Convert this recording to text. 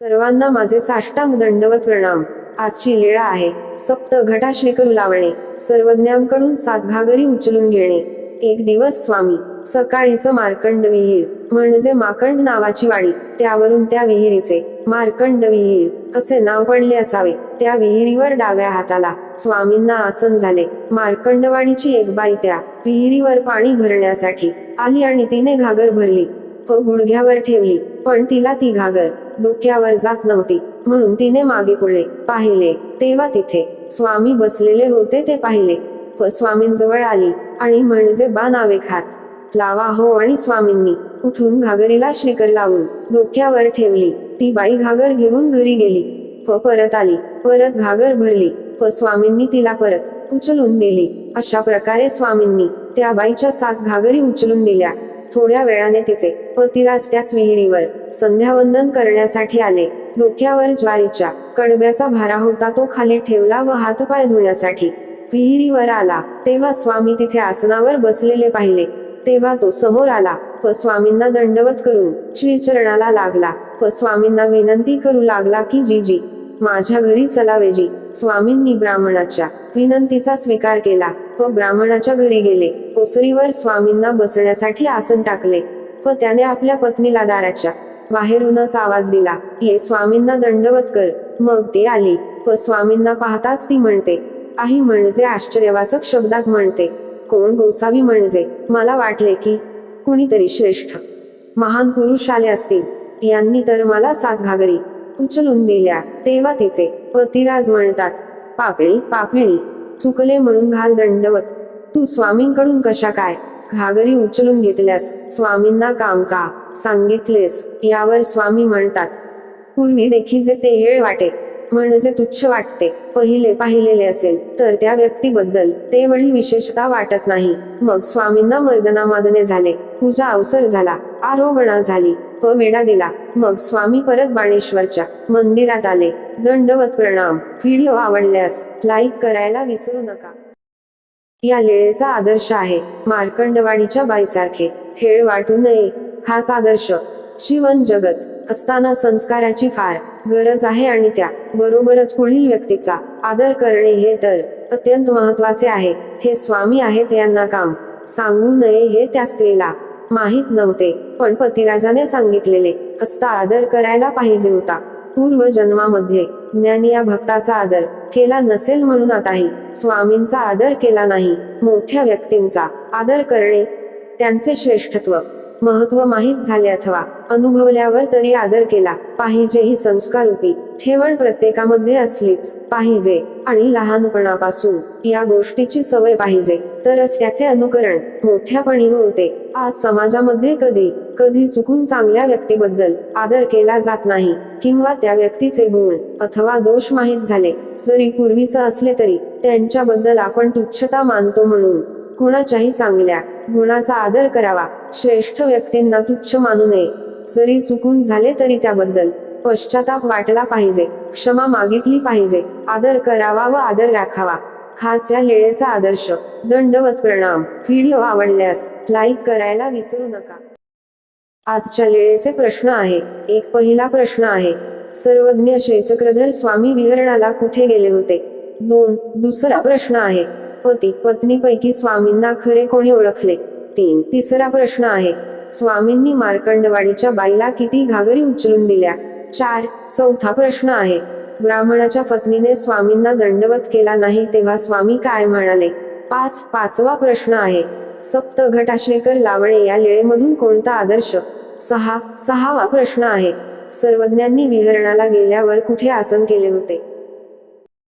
सर्वांना माझे साष्टांग दंडवत प्रणाम. आजची लीळा आहे. सप्त घटाश्रीकरू लावणे. सर्वज्ञांकडून सात घागरी उचलून घेणे. एक दिवस स्वामी. सकाळीचं मार्कंड विहीर. म्हणजे माकंड नावाची वाडी. त्यावरून त्या विहिरीचे. मार्कंड विहीर. असे नाव पडले असावे. त्या विहिरीवर डाव्या हाताला. स्वामींना आसन झाले. मार्कंडवाडीची एक बाई त्या विहिरीवर पाणी भरण्यासाठी आली आणि तिने घागर भरली. व गुडघ्यावर ठेवली. पण तिला ती घागर डोक्यावर जात नव्हती. म्हणून तिने मागे पुढे पाहिले. तेव्हा तिथे स्वामी बसलेले होते ते पाहिले. व स्वामींजवळ आली आणि म्हणजे बा नावे खात. लावा हो आणि स्वामींनी उठून घागरीला श्रीकर लावून डोक्यावर ठेवली. ती बाई घागर घेऊन घरी गेली. प परत आली. परत घागर भरली. प स्वामींनी तिला परत उचलून दिली. अशा प्रकारे स्वामींनी त्या बाईच्या सात घागरी उचलून दिल्या. थोड्या वेळाने तिचे पतिराज त्याच विहिरीवर संध्यावंदन करण्यासाठी आले. डोक्यावर ज्वारीच्या कडब्याचा भारा होता तो खाली ठेवला व हातपाय धुण्यासाठी विहिरीवर आला. तेव्हा स्वामी तिथे आसनावर बसलेले पाहिले. तेव्हा तो समोर आला व स्वामींना दंडवत करून श्रीचरणाला लागला. व स्वामींना विनंती करू लागला की जीजी माझ्या घरी चलावे जी स्वामींनी ब्राह्मणाच्या विनंतीचा स्वीकार केला. व ब्राह्मणाच्या घरी गेले. ओसरीवर स्वामींना बसण्यासाठी आसन टाकले. व त्याने आपल्या पत्नीला दाराच्या बाहेरूनच आवाज दिला ये स्वामींना दंडवत कर. मग ती आली व स्वामींना पाहताच ती म्हणते आई म्हणजे आश्चर्यवाचक शब्दात म्हणते कोण गोसावी म्हणजे? मला वाटले की कुणीतरी श्रेष्ठ महान पुरुष आले असतील. यांनी तर मला सात घागरी उचलून दिल्या. तेव्हा तिचे पतिराज म्हणतात पापळी पापिणी चुकले म्हणून घाल दंडवत. तू स्वामींकडून कशा काय? घागरी उचलून घेतल्यास स्वामींना काम का? सांगितलेस यावर स्वामी म्हणतात. पूर्वी देखील जे ते हेळ वाटे म्हणजे तुच्छ वाटते पहिले पाहिलेले असेल तर त्या व्यक्तीबद्दल ते वळी विशेषता वाटत नाही. मग स्वामींना मर्दनामादने झाले. पूजा अवसर झाला आरोगणा झाली. व वेडा दिला. मग स्वामी परत बाणेश्वरच्या मंदिरात आले. दंडवत प्रणाम. व्हिडिओ आवडल्यास लाईक करायला विसरू नका. या लेळेचा आदर्श आहे. मार्कंडवाडीच्या बाईसारखे. हेळ वाटू नये. हाच आदर्श. जीवन जगत. असताना संस्काराची फार गरज आहे आणि त्या बरोबरच पुढील व्यक्तीचा आदर करणे हे तर अत्यंत महत्त्वाचे आहे. हे स्वामी आहेत यांना काम सांगू नये हे त्या स्त्रीला माहीत नव्हते पण पतिराजाने सांगितलेले असता आदर करायला पाहिजे होता. पूर्व जन्मामध्ये ज्ञानी या भक्ताचा आदर केला नसेल म्हणून आताही स्वामींचा आदर केला नाही मोठ्या व्यक्तींचा आदर करणे त्यांचे श्रेष्ठत्व. महत्त्व माहीत झाले अथवा अनुभवल्यावर तरी आदर केला. पाहिजे ही संस्कारूपी ठेवण प्रत्येकामध्ये असलीच पाहिजे आणि लहानपणापासून या गोष्टीची सवय पाहिजे. तरच त्याचे अनुकरण मोठ्यापणी होते. आज समाजामध्ये कधी कधी चुकून चांगल्या व्यक्तीबद्दल आदर केला जात नाही किंवा त्या व्यक्तीचे गुण अथवा दोष माहीत झाले. जरी पूर्वीच असले तरी त्यांच्याबद्दल आपण तुच्छता मानतो म्हणून कुणाच्याही चांगल्या गुणाचा आदर करावा. श्रेष्ठ व्यक्तींना तुच्छ मानू नये. जरी चुकून झाले तरी त्याबद्दल पश्चाताप वाटला पाहिजे. क्षमा मागितली पाहिजे. आदर करावा व आदर राखावा. हाच या लेळेचा आदर्श. दंडवत प्रणाम. व्हिडिओ आवडल्यास लाईक करायला विसरू नका. आजच्या लेळेचे प्रश्न आहे. एक पहिला प्रश्न आहे. सर्वज्ञ शेचक्रधर स्वामी विहरणाला कुठे गेले होते? दोन. दुसरा प्रश्न आहे. पती पत्नीपैकी स्वामींना खरे कोणी ओळखले? तीन. तिसरा प्रश्न आहे. स्वामींनी मार्कंडवाडीच्या बाईला किती घागरी उचलून दिल्या? चार. चौथा प्रश्न आहे. ब्राह्मणाच्या पत्नीने स्वामींना दंडवत केला नाही तेव्हा स्वामी काय म्हणाले? पाच. पाचवा प्रश्न आहे. सप्त घटाश्रेकर लावणे या लेळेमधून कोणता आदर्श? सहा. सहावा प्रश्न आहे. सर्वज्ञांनी विहरणाला गेल्यावर कुठे आसन केले होते?